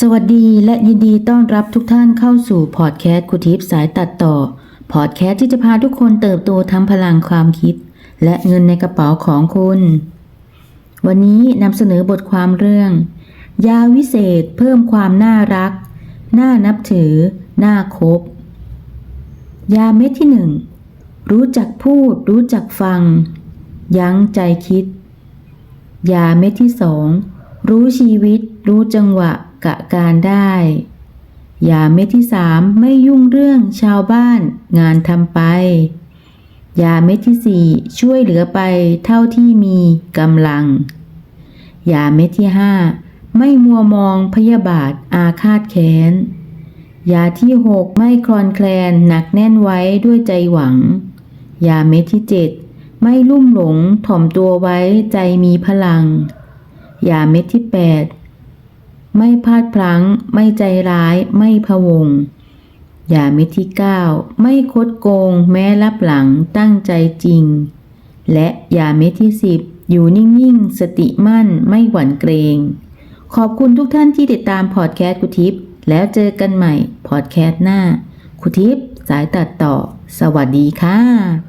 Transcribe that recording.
สวัสดีและยินดีต้อนรับทุกท่านเข้าสู่พอดแคสต์คุทิปสายตัดต่อ พอดแคสต์ที่จะพาทุกคนเติบโตทั้งพลังความคิด และเงินในกระเป๋าของคุณ วันนี้นำเสนอบทความเรื่อง ยาวิเศษเพิ่มความน่ารัก น่านับถือ น่าคบ ยาเม็ดที่หนึ่งรู้จักพูด รู้จักฟัง ยั้งใจคิด ยาเม็ดที่สองรู้ชีวิต รู้จังหวะ กะการได้ยาเม็ดที่สามไม่ยุ่งเรื่องชาวบ้านงานทำไปยาเม็ดที่สี่ช่วยเหลือไปเท่าที่มีกำลังยาเม็ดที่ห้าไม่มัวมองพยาบาทอาฆาตแค้นยาที่หกไม่คลอนแคลนหนักแน่นไว้ด้วยใจหวังยาเม็ดที่เจ็ดไม่ลุ่มหลงถ่อมตัวไว้ใจมีพลังยาเม็ดที่แปด ไม่พลาดพลั้ง ไม่ใจร้าย ไม่พะวง อย่าเม็ดที่เก้าไม่คดโกง แม้รับหลังตั้งใจจริง และอย่าเม็ดที่สิบอยู่นิ่ง ๆ สติมั่นไม่หวั่นเกรง ขอบคุณทุกท่านที่ติดตามพอดแคสต์คุทิป แล้วเจอกันใหม่พอดแคสต์หน้า คุทิปสายตัดต่อ สวัสดีค่ะ